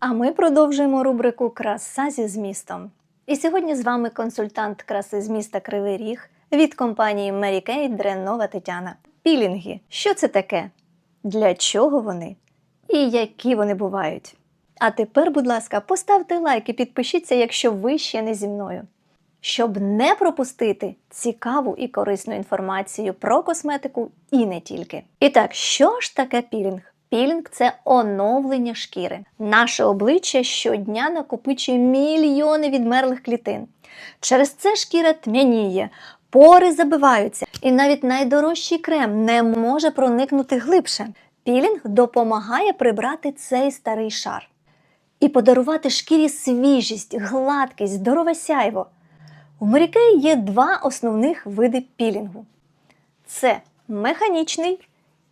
А ми продовжуємо рубрику Краса зі змістом. І сьогодні з вами консультант краси з міста Кривий Ріг від компанії Mary Kay Дренова Тетяна. Пілінги. Що це таке? Для чого вони? І які вони бувають? А тепер, будь ласка, поставте лайк і підпишіться, якщо ви ще не зі мною. Щоб не пропустити цікаву і корисну інформацію про косметику і не тільки. І так, що ж таке пілінг? Пілінг це оновлення шкіри. Наше обличчя щодня накопичує мільйони відмерлих клітин. Через це шкіра тьмяніє, пори забиваються, і навіть найдорожчий крем не може проникнути глибше. Пілінг допомагає прибрати цей старий шар і подарувати шкірі свіжість, гладкість, здорове сяйво. У Морікей є два основних види пілінгу: це механічний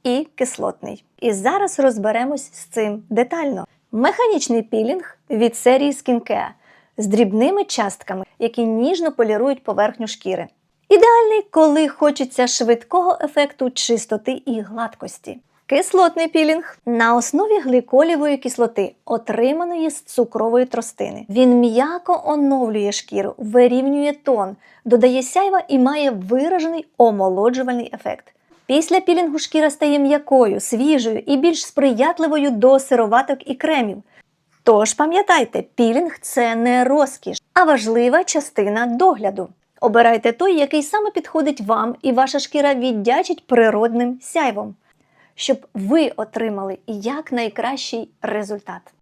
і кислотний. І зараз розберемось з цим детально. Механічний пілінг від серії Skincare з дрібними частками, які ніжно полірують поверхню шкіри. Ідеальний, коли хочеться швидкого ефекту чистоти і гладкості. Кислотний пілінг на основі гліколівої кислоти, отриманої з цукрової тростини. Він м'яко оновлює шкіру, вирівнює тон, додає сяйва і має виражений омолоджувальний ефект. Після пілінгу шкіра стає м'якою, свіжою і більш сприятливою до сироваток і кремів. Тож пам'ятайте, пілінг це не розкіш, а важлива частина догляду. Обирайте той, який саме підходить вам, і ваша шкіра віддячить природним сяйвом, щоб ви отримали якнайкращий результат.